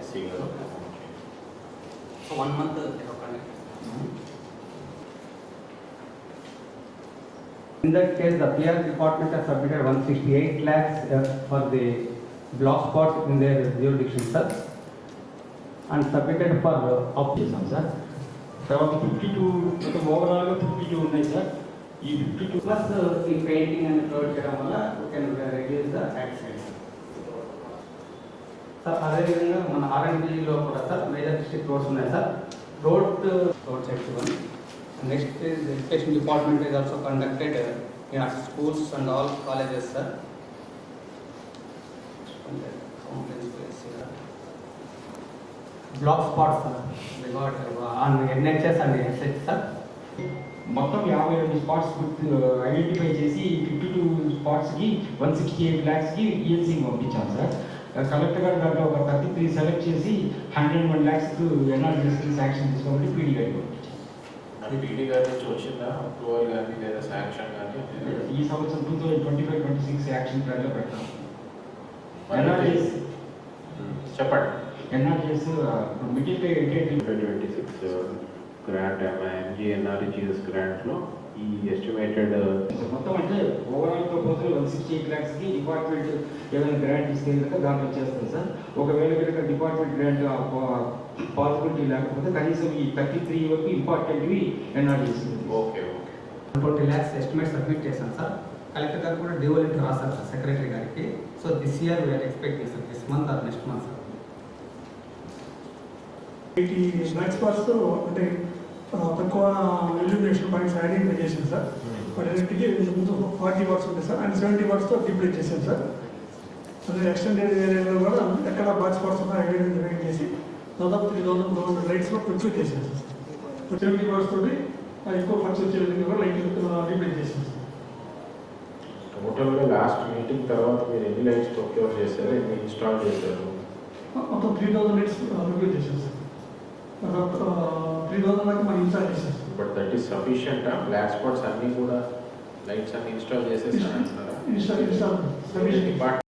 SC గారు so one month In that case, the PR department has submitted 168 lakhs uh, for the block spot in their jurisdiction, sir. And submitted for uh, up చేశాం sir తర్వాత fifty two మొత్తం ఓవరాల్గా fifty two ఉన్నాయి sir ఈ fifty two plus uh, in painting and provide చేయడం వల్ల we can reduce the tax rate. Sir అదేవిధంగా మన ఆర్ఎండ్బిలో కూడా సార్ మేజర్ డిస్ట్రిక్ట్ రోడ్స్ ఉన్నాయి sir. Road road section one next is education department is also conducted in schools and all colleges sir black spots sir on NHs and SH sir మొత్తం యాభై రెండు spots identify చేసి fifty two స్పాట్స్కి one sixty eight ల్యాక్స్కి ELC పంపించాం sir collector గారు దాంట్లో ఒక థర్టీ త్రీ సెలెక్ట్ చేసి హండ్రెడ్ వన్ ల్యాక్స్ ఎన్ఆర్జీఎస్కి శాంక్షన్ తీసుకోవాలి పీడీ గారికి పంపించాం మరి పీడీ గారి నుంచి వచ్చిందా? అప్రూవల్ కానీ లేదా శాంక్షన్ కానీ ఈ సంవత్సరం two thousand twenty five twenty six action ప్లాన్లో పెడతాం ఉమ్, చెప్పండి. NRGS middle eight twenty six grant MGNRGS గ్రాంట్లో ఈ ఎస్టిమేటెడ్ మొత్తం అంటే overall proposal one sixty eight ల్యాక్స్కి department ఏదైనా గ్రాంట్ ఇస్తే కనుక దాంట్లో చేస్తుంది సార్. ఒకవేళ కనుక డిపార్ట్మెంట్ గ్రాంట్ పాసిబిలిటీ లేకపోతే కనీసం ఈ థర్టీ త్రీ వరకు ఇంపార్టెంట్వి ఎన్ఆర్ చేస్తుంది okay okay twenty lakhs estimate submit చేశాను సార్. కలెక్టర్ గారు కూడా డ్యూ లెటర్ రాశారు సార్ సెక్రటరీ గారికి. So this year we're expecting sir this month or next month sir eighty black spots అంటే తక్కువ ఇల్యూమినేషన్ పాయింట్స్ ఐడెంటిఫై చేశాం sir. వాటికి ముందు ఫార్టీ వర్క్స్ ఉంటాయి సార్ అండ్ సెవెంటీ వర్క్స్తో డిప్లీట్ చేశాం సార్. అదే ఎక్స్టెండెడ్ ఏరియాలో కూడా ఎక్కడ బ్లాక్ స్పాట్స్ ఉన్నాయో ఐడెంటిఫై చేసి దాదాపు త్రీ థౌసండ్ టూ హండ్రెడ్ లైట్స్లో కంప్లీట్ చేశాం సార్. సెవెంటీ వర్క్స్ తోటి ఎక్కువ ఖర్చు వచ్చే విధంగా కూడా లైట్ డిప్లీట్ చేశాం సార్. టోటల్గా లాస్ట్ మీటింగ్ తర్వాత మీరు ఎన్ని లైట్స్ ప్రొక్యూర్ చేశారు ఎన్ని ఇన్స్టాల్ చేశారు? మొత్తం త్రీ థౌసండ్ లైట్స్ రివ్యూ చేశాం సార్. దాకా మనం ఇన్స్టాల్ చేశాం సార్ బట్ దట్ ఈస్ సఫిషియంటా బ్లాక్ స్పాట్స్ అన్నీ కూడా లైట్స్ అన్ని ఇన్స్టాల్ చేసేసారంటున్నారా ఇన్స్టాల్ డిపార్ట్మెంట్